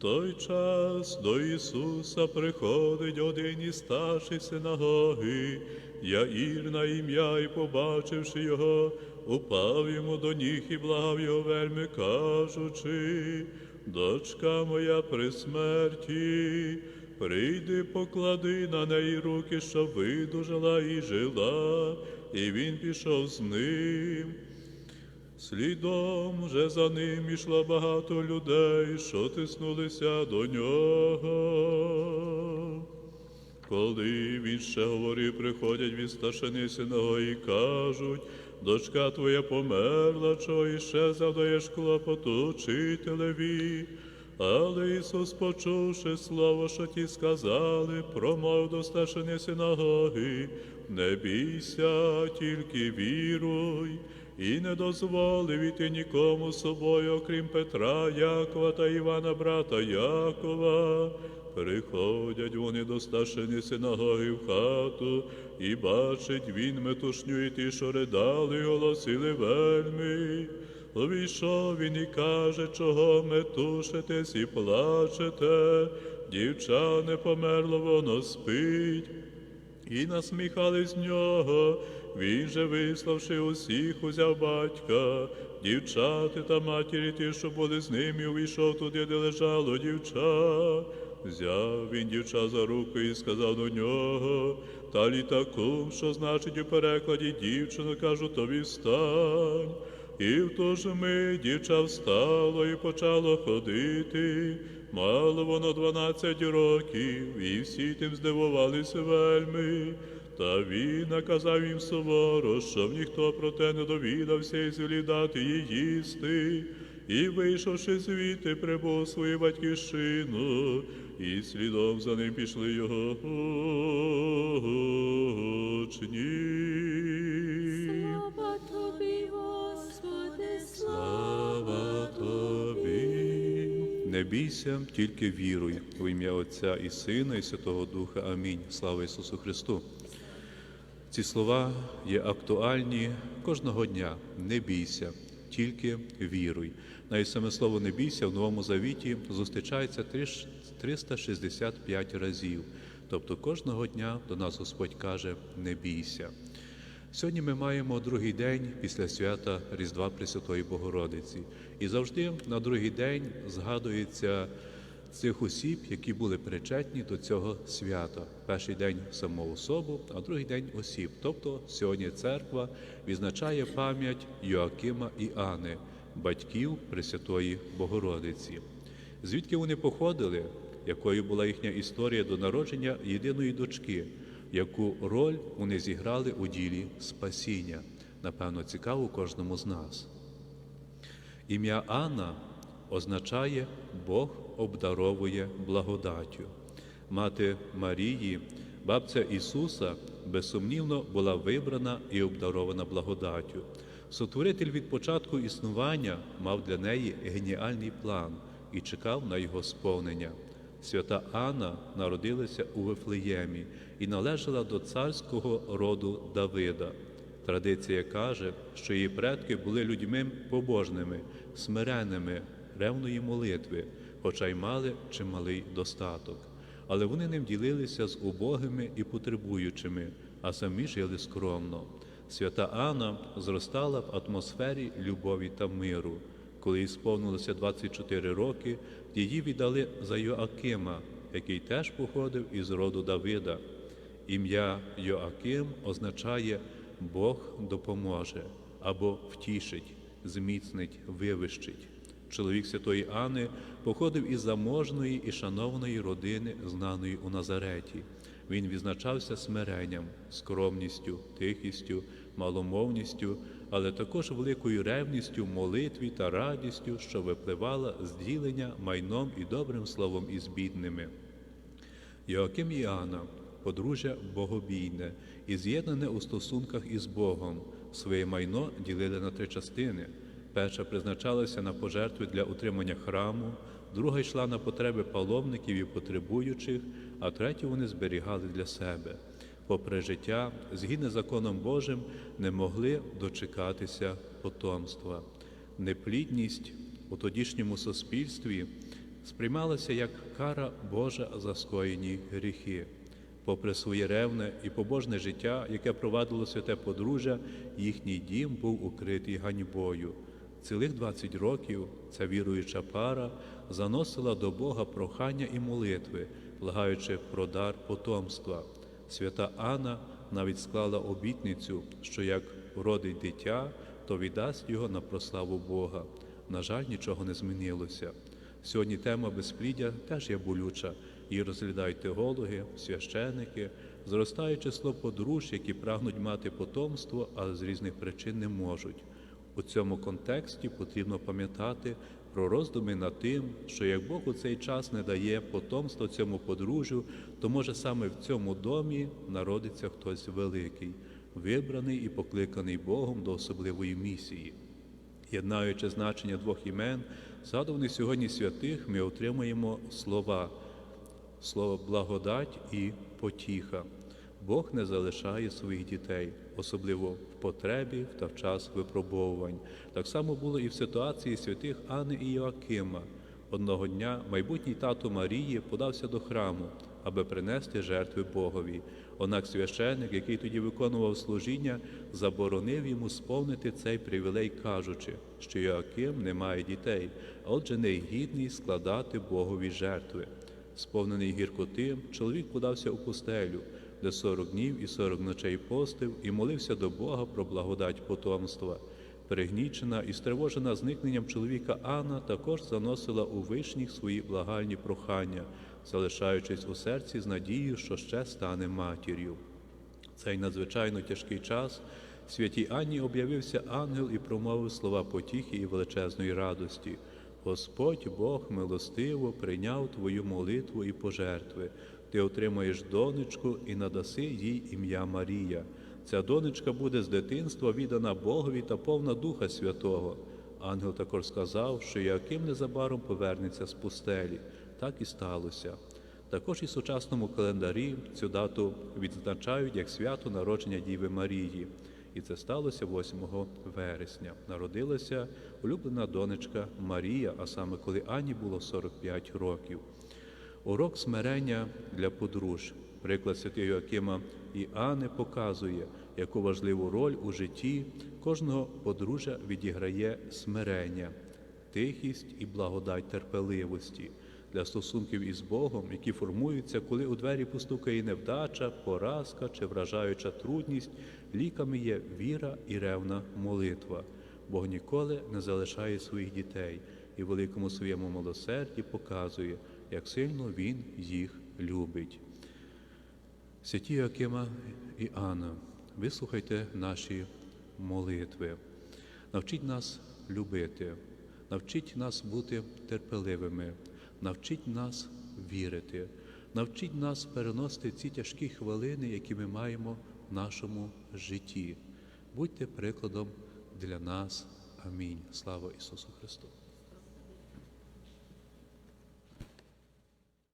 той час до Ісуса приходить один із старших синагоги, Яїр на ім'я, і побачивши його, упав йому до ніг і благав його вельми, кажучи, дочка моя при смерті, прийди, поклади на неї руки, щоб видужала і жила, і він пішов з ним. Слідом же за ним ішло багато людей, що тиснулися до нього. Коли він ще говорив, приходять від старшини синової і кажуть, дочка твоя померла, чого іще завдаєш клопоту учителеві. Але Ісус, почувши слово, що ті сказали, промов до старшини синагоги, не бійся, тільки віруй, і не дозволив іти нікому собою, окрім Петра, Якова та Івана, брата Якова. Приходять вони до старшини синагоги в хату, і бачить він метушню і ті, що ридали, голосили вельми. Увійшов він і каже, чого метушитесь і плачете, дівча не померло, воно спить. І насміхались нього, він же, виславши усіх, узяв батька, дівчати та матері ті, що були з ним, і увійшов туди, де лежало дівча. Взяв він дівча за руку і сказав до нього, та літакум, що значить у перекладі дівчина, кажу тобі встань. І в ту ж мить дівча встало і почало ходити. Мало воно дванадцять років, і всі тим здивувалися вельми. Та він наказав їм суворо, щоб ніхто про те не довідався і звелів дати їй їсти. І, вийшовши звідти, прибув свою батьківщину, і слідом за ним пішли його учні. Не бійся, тільки віруй в ім'я Отця і Сина, і Святого Духа. Амінь. Слава Ісусу Христу. Ці слова є актуальні кожного дня. Не бійся, тільки віруй. Навіть саме слово не бійся в Новому Завіті зустрічається 365 разів. Тобто кожного дня до нас Господь каже: не бійся. Сьогодні ми маємо другий день після свята Різдва Пресвятої Богородиці. І завжди на другий день згадується цих осіб, які були причетні до цього свята. Перший день саму особу, а другий день осіб. Тобто сьогодні церква відзначає пам'ять Йоакима і Ани, батьків Пресвятої Богородиці. Звідки вони походили, якою була їхня історія до народження єдиної дочки, яку роль вони зіграли у ділі спасіння. Напевно, цікаво кожному з нас. Ім'я Анна означає Бог обдаровує благодаттю. Мати Марії, бабця Ісуса, безсумнівно була вибрана і обдарована благодаттю. Сотворитель від початку існування мав для неї геніальний план і чекав на його сповнення. Свята Анна народилася у Вифлеємі і належала до царського роду Давида. Традиція каже, що її предки були людьми побожними, смиренними, ревної молитви, хоча й мали чималий достаток. Але вони ним ділилися з убогими і потребуючими, а самі жили скромно. Свята Анна зростала в атмосфері любові та миру. Коли їй сповнилося 24 роки, її віддали за Йоакима, який теж походив із роду Давида. Ім'я Йоаким означає Бог допоможе або втішить, зміцнить, вивищить. Чоловік святої Анни походив із заможної і шановної родини, знаної у Назареті. Він відзначався смиренням, скромністю, тихістю, маломовністю, але також великою ревністю, молитві та радістю, що випливала з ділення майном і добрим словом із бідними. Йоаким і Анна, подружжя богобійне і з'єднане у стосунках із Богом, своє майно ділили на три частини. Перша призначалася на пожертви для утримання храму, друга йшла на потреби паломників і потребуючих, а третю вони зберігали для себе. Попри життя, згідно з законом Божим, не могли дочекатися потомства. Неплідність у тодішньому суспільстві сприймалася як кара Божа за скоєні гріхи. Попри своє ревне і побожне життя, яке провадило святе подружжя, їхній дім був укритий ганьбою. Цілих 20 років ця віруюча пара заносила до Бога прохання і молитви, благаючи про дар потомства. Свята Анна навіть склала обітницю, що як родить дитя, то віддасть його на прославу Бога. На жаль, нічого не змінилося. Сьогодні тема безпліддя теж є болюча. Її розглядають теологи, священики, зростає число подружжя, які прагнуть мати потомство, але з різних причин не можуть. У цьому контексті потрібно пам'ятати про роздуми над тим, що як Бог у цей час не дає потомства цьому подружжю, то може саме в цьому домі народиться хтось великий, вибраний і покликаний Богом до особливої місії. Єднаючи значення двох імен, згадуваних сьогодні святих, ми отримуємо слова, слово благодать і потіха. Бог не залишає своїх дітей, особливо в потребі та в час випробовувань. Так само було і в ситуації святих Анни і Йоакима. Одного дня майбутній тато Марії подався до храму, аби принести жертви Богові. Однак священник, який тоді виконував служіння, заборонив йому сповнити цей привілей, кажучи, що Йоаким не має дітей, а отже не гідний складати Богові жертви. Сповнений гіркоти, чоловік подався у пустелю, де сорок днів і сорок ночей постив і молився до Бога про благодать потомства. Перегнічена і стривожена зникненням чоловіка Анна також заносила у вишніх свої благальні прохання, залишаючись у серці з надією, що ще стане матір'ю. Цей надзвичайно тяжкий час святій Анні об'явився ангел і промовив слова потіхи і величезної радості. Господь Бог милостиво прийняв твою молитву і пожертви. Ти отримаєш донечку і надаси їй ім'я Марія. Ця донечка буде з дитинства віддана Богові та повна Духа Святого. Ангел також сказав, що Яким незабаром повернеться з пустелі. Так і сталося. Також і в сучасному календарі цю дату відзначають як свято народження Діви Марії. І це сталося 8 вересня. Народилася улюблена донечка Марія, а саме коли Ані було 45 років. Урок смирення для подружжя. Приклад святого Йоакима і Анни показує, яку важливу роль у житті кожного подружжя відіграє смирення, тихість і благодать терпеливості для стосунків із Богом, які формуються, коли у двері постукає невдача, поразка чи вражаюча трудність, ліками є віра і ревна молитва. Бог ніколи не залишає своїх дітей і великому своєму милосерді показує, як сильно Він їх любить. Святі Якима і Анна, вислухайте наші молитви, навчіть нас любити, навчіть нас бути терпеливими, навчіть нас вірити, навчіть нас переносити ці тяжкі хвилини, які ми маємо в нашому житті. Будьте прикладом для нас. Амінь. Слава Ісусу Христу!